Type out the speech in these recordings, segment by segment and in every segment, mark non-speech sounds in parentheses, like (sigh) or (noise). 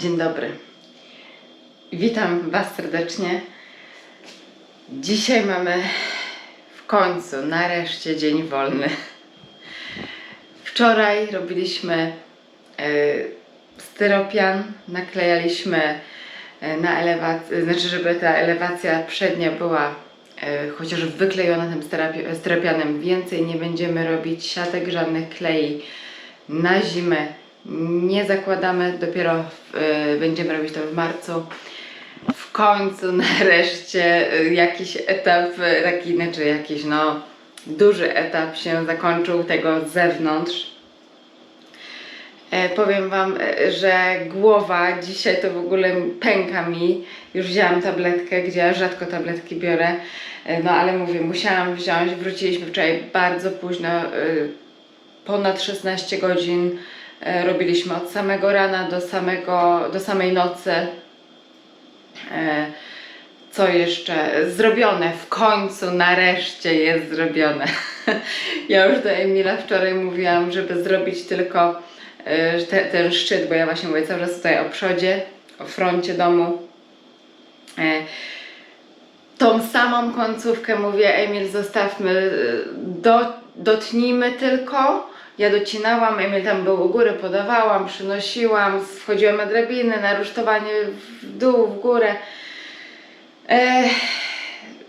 Dzień dobry. Witam Was serdecznie. Dzisiaj mamy w końcu, nareszcie dzień wolny. Wczoraj robiliśmy e, styropian, naklejaliśmy e, na elewację, znaczy żeby ta elewacja przednia była e, chociaż wyklejona tym styropi- styropianem. Więcej nie będziemy robić siatek, żadnych klei na zimę nie zakładamy, dopiero y, będziemy robić to w marcu. W końcu (laughs) nareszcie y, jakiś etap, y, taki, znaczy jakiś no duży etap się zakończył tego z zewnątrz. E, powiem Wam, e, że głowa dzisiaj to w ogóle pęka mi. Już wzięłam tabletkę, gdzie ja rzadko tabletki biorę. E, no ale mówię, musiałam wziąć. Wróciliśmy wczoraj bardzo późno, e, ponad 16 godzin. E, robiliśmy od samego rana do, samego, do samej nocy. E, co jeszcze? Zrobione, w końcu, nareszcie jest zrobione. (laughs) ja już do Emila wczoraj mówiłam, żeby zrobić tylko e, te, ten szczyt, bo ja właśnie mówię cały czas tutaj o przodzie, o froncie domu. Tą samą końcówkę mówię, Emil, zostawmy, do, dotnijmy tylko. Ja docinałam, Emil tam był u góry, podawałam, przynosiłam, wchodziłam na drabiny, na rusztowanie w dół, w górę.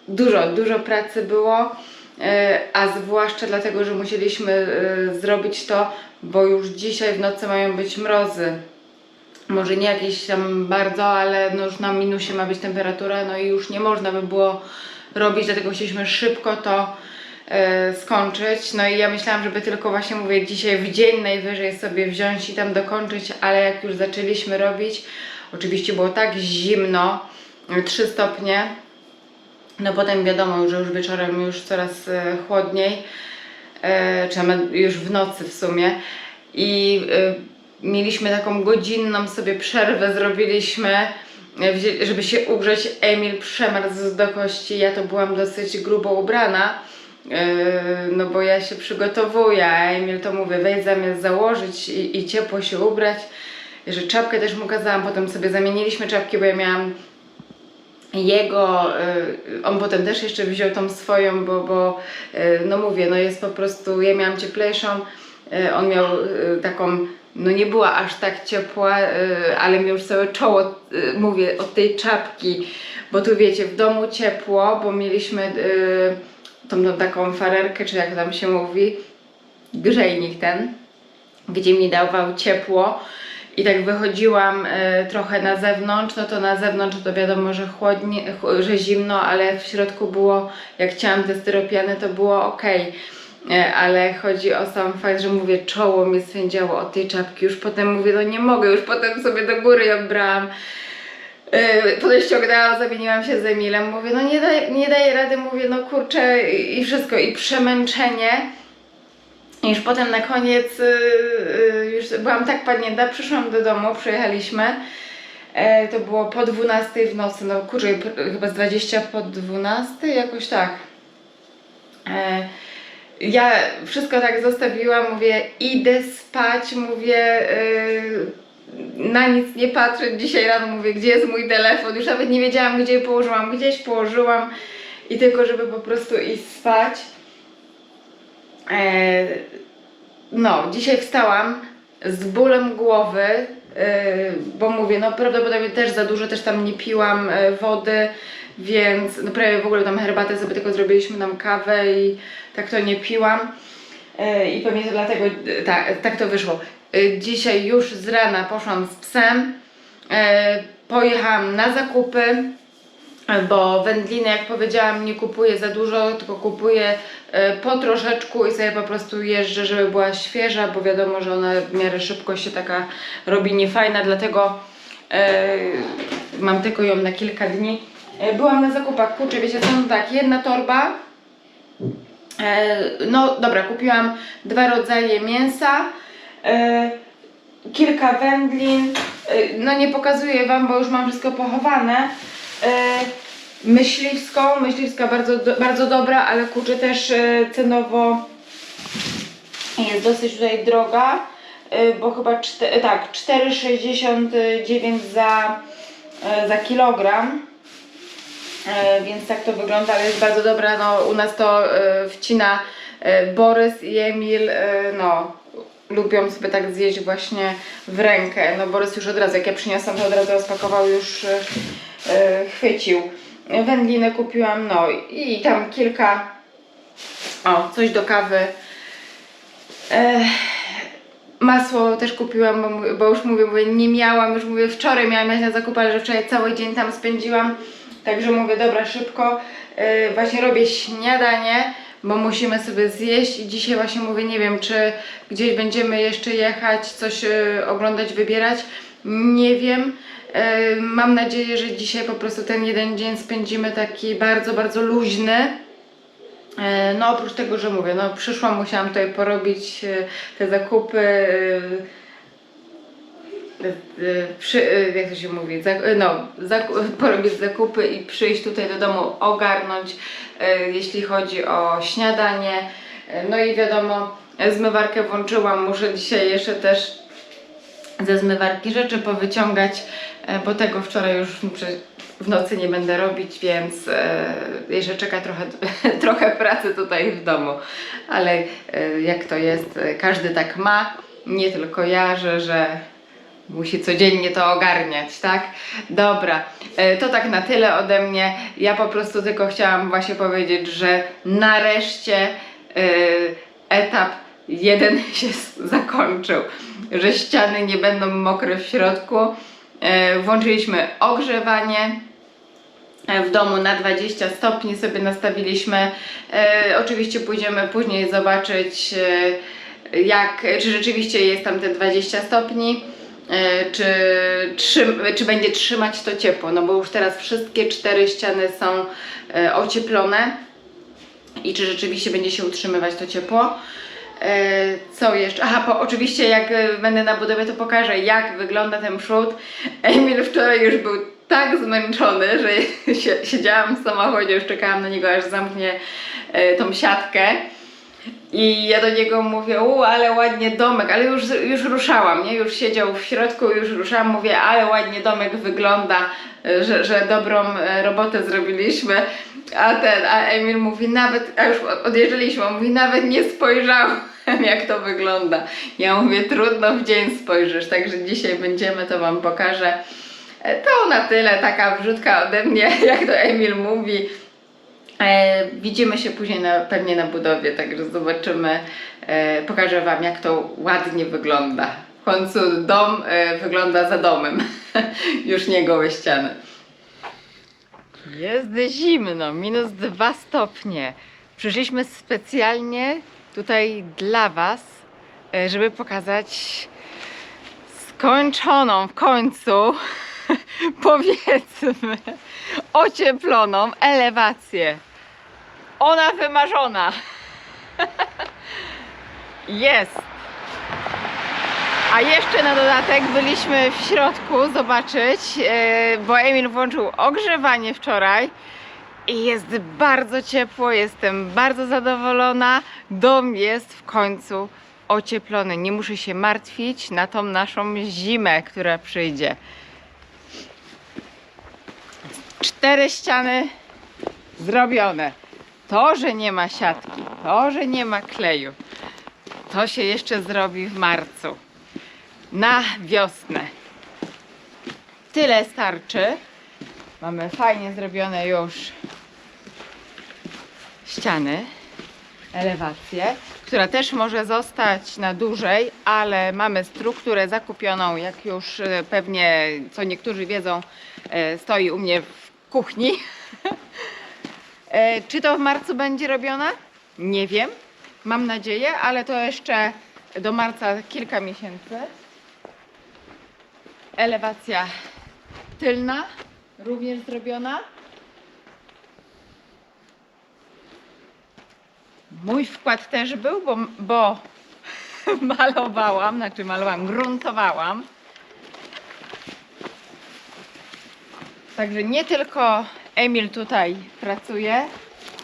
Dużo, dużo pracy było, e, a zwłaszcza dlatego, że musieliśmy e, zrobić to, bo już dzisiaj w nocy mają być mrozy. Może nie jakieś tam bardzo, ale no już na minusie ma być temperatura, no i już nie można by było robić, dlatego chcieliśmy szybko to skończyć. No i ja myślałam, żeby tylko właśnie mówię, dzisiaj w dzień najwyżej sobie wziąć i tam dokończyć, ale jak już zaczęliśmy robić, oczywiście było tak zimno, 3 stopnie, no potem wiadomo, że już wieczorem już coraz e, chłodniej, e, czy już w nocy w sumie. I e, mieliśmy taką godzinną sobie przerwę, zrobiliśmy, e, żeby się ugrzeć. Emil przemarzł do kości, ja to byłam dosyć grubo ubrana. E, No bo ja się przygotowuję, a Emil to mówię, weź zamiast założyć i, i ciepło się ubrać. Że czapkę też mu kazałam, potem sobie zamieniliśmy czapki, bo ja miałam jego, y, on potem też jeszcze wziął tą swoją, bo, bo y, no mówię, no jest po prostu, ja miałam cieplejszą, on miał taką, no nie była aż tak ciepła, ale miał już całe czoło, mówię, od tej czapki, bo tu wiecie, w domu ciepło, bo mieliśmy tą, taką farerkę, czy jak tam się mówi, grzejnik ten, gdzie mi dawał ciepło i tak wychodziłam e, trochę na zewnątrz, no to na zewnątrz to wiadomo, że chłodnie, ch- że zimno, ale w środku było, jak chciałam te styropiany, to było ok. Ale chodzi o sam fakt, że mówię, czoło mnie swędziało od tej czapki. Już potem mówię, no nie mogę, już potem sobie do góry ją brałam. Yy, Potem ściągnęłam, zamieniłam się z Emilem, mówię, no nie, daj, nie daję rady, mówię, no kurczę i wszystko, i przemęczenie. I już potem na koniec y, y, już byłam tak padnięta, przyszłam do domu, przyjechaliśmy. E, to było po 12 w nocy, no kurczę, chyba z 20 po 12, jakoś tak. E, ja wszystko tak zostawiłam, mówię, idę spać, mówię, y, na nic nie patrzę. Dzisiaj rano mówię, gdzie jest mój telefon. Już nawet nie wiedziałam, gdzie położyłam. Gdzieś położyłam i tylko, żeby po prostu iść spać. E, no, dzisiaj wstałam z bólem głowy, e, bo mówię, no prawdopodobnie też za dużo też tam nie piłam e, wody, więc no prawie w ogóle tam herbatę sobie tylko zrobiliśmy nam kawę i tak to nie piłam. E, I pewnie to dlatego tak, tak to wyszło. E, Dzisiaj już z rana poszłam z psem, e, pojechałam na zakupy, bo wędliny, jak powiedziałam, nie kupuję za dużo, tylko kupuję e, po troszeczku i sobie po prostu jeżdżę, żeby była świeża, bo wiadomo, że ona w miarę szybko się taka robi niefajna, dlatego mam tylko ją na kilka dni. Byłam na zakupach, kurczę, wiecie co, no tak, jedna torba, no dobra, kupiłam dwa rodzaje mięsa, kilka wędlin, e, no nie pokazuję Wam, bo już mam wszystko pochowane, e, myśliwską, myśliwska bardzo, bardzo dobra, ale kurczę też e, cenowo jest dosyć tutaj droga. bo chyba tak, 4,69 za, za kilogram. E, więc tak to wygląda, ale jest bardzo dobra. No, u nas to e, wcina e, Borys i Emil, e, no, lubią sobie tak zjeść właśnie w rękę. No, Borys już od razu, jak ja przyniosłam, to od razu rozpakował, już e, chwycił. Wędlinę kupiłam, no i tam kilka, o, coś do kawy. E, Masło też kupiłam, bo, bo już mówię, mówię, nie miałam, już mówię, wczoraj miałam jechać na zakupy, ale że wczoraj cały dzień tam spędziłam. Także mówię, dobra, szybko. Yy, właśnie robię śniadanie, bo musimy sobie zjeść i dzisiaj właśnie mówię, nie wiem, czy gdzieś będziemy jeszcze jechać, coś yy, oglądać, wybierać. Nie wiem. Yy, mam nadzieję, że dzisiaj po prostu ten jeden dzień spędzimy taki bardzo, bardzo luźny. E, No oprócz tego, że mówię, no przyszłam, musiałam tutaj porobić e, te zakupy, e, e, przy, e, jak to się mówi, Zak- no, zaku- porobić zakupy i przyjść tutaj do domu, ogarnąć, jeśli chodzi o śniadanie. No i wiadomo, zmywarkę włączyłam, muszę dzisiaj jeszcze też ze zmywarki rzeczy powyciągać, bo tego wczoraj już w nocy nie będę robić, więc jeszcze czeka trochę, (laughs) trochę pracy tutaj w domu. Ale jak to jest, każdy tak ma, nie tylko ja, że, że musi codziennie to ogarniać, tak? Dobra, e, to tak na tyle ode mnie. Ja po prostu tylko chciałam właśnie powiedzieć, że nareszcie e, etap jeden (laughs) się zakończył, że ściany nie będą mokre w środku. E, Włączyliśmy ogrzewanie. W domu na 20 stopni sobie nastawiliśmy. E, oczywiście pójdziemy później zobaczyć, e, jak, czy rzeczywiście jest tam te 20 stopni, e, czy, trzym, czy będzie trzymać to ciepło. No bo już teraz wszystkie cztery ściany są e, ocieplone i czy rzeczywiście będzie się utrzymywać to ciepło. E, Co jeszcze? Aha, po, oczywiście jak będę na budowie, to pokażę jak wygląda ten przód. Emil wczoraj już był tak zmęczony, że (laughs) sie- siedziałam w samochodzie, już czekałam na niego aż zamknie tą siatkę. I ja do niego mówię, u, ale ładnie domek, ale już, już ruszałam, nie? Już siedział w środku, już ruszałam, mówię, ale ładnie domek wygląda, że, że dobrą e, robotę zrobiliśmy. A ten, a Emil mówi, nawet, a już odjeżdżaliśmy, on mówi, nawet nie spojrzałem, jak to wygląda. Ja mówię, trudno w dzień spojrzysz, także dzisiaj będziemy, to Wam pokażę. E, To na tyle, taka wrzutka ode mnie, (laughs) jak to Emil mówi. E, widzimy się później na, pewnie na budowie, także zobaczymy. E, pokażę Wam, jak to ładnie wygląda. W końcu dom e, wygląda za domem, (laughs) już nie gołe ściany. Jest zimno, minus dwa stopnie. Przyszliśmy specjalnie tutaj dla Was, żeby pokazać skończoną w końcu, (laughs) powiedzmy, ocieploną elewację. Ona wymarzona. Jest. A jeszcze na dodatek byliśmy w środku zobaczyć, e, bo Emil włączył ogrzewanie wczoraj i jest bardzo ciepło, jestem bardzo zadowolona. Dom jest w końcu ocieplony. Nie muszę się martwić na tą naszą zimę, która przyjdzie. Cztery ściany zrobione. To, że nie ma siatki, to, że nie ma kleju, to się jeszcze zrobi w marcu. Na wiosnę. Tyle starczy. Mamy fajnie zrobione już ściany, elewację, która też może zostać na dłużej, ale mamy strukturę zakupioną, jak już e, pewnie, co niektórzy wiedzą, e, stoi u mnie w kuchni. (laughs) E, Czy to w marcu będzie robione? Nie wiem. Mam nadzieję, ale to jeszcze do marca kilka miesięcy. Elewacja tylna również zrobiona. Mój wkład też był, bo, bo (laughs) malowałam, znaczy malowałam, gruntowałam. Także nie tylko Emil tutaj pracuje,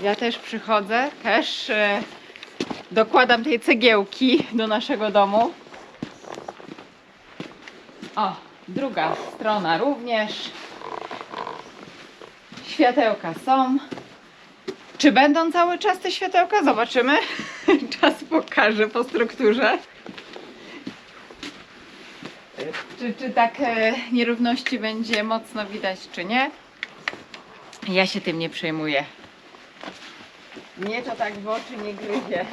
ja też przychodzę, też e, dokładam tej cegiełki do naszego domu. O, druga strona również. Światełka są. Czy będą cały czas te światełka? Zobaczymy. (laughs) Czas pokaże po strukturze. Czy, czy tak e, nierówności będzie mocno widać, czy nie? Ja się tym nie przejmuję. Mnie to tak w oczy nie gryzie.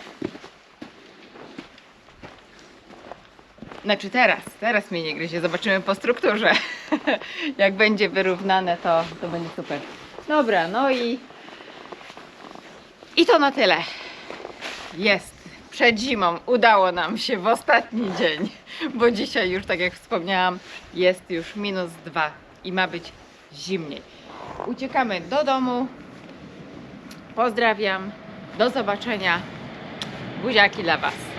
Znaczy teraz, teraz mnie nie gryzie. Zobaczymy po strukturze. (laughs) Jak będzie wyrównane, to, to będzie super. Dobra, no i i to na tyle. Jest. Przed zimą udało nam się w ostatni dzień, (laughs) bo dzisiaj już, tak jak wspomniałam, jest już minus dwa i ma być zimniej. Uciekamy do domu. Pozdrawiam. Do zobaczenia. Buziaki dla Was.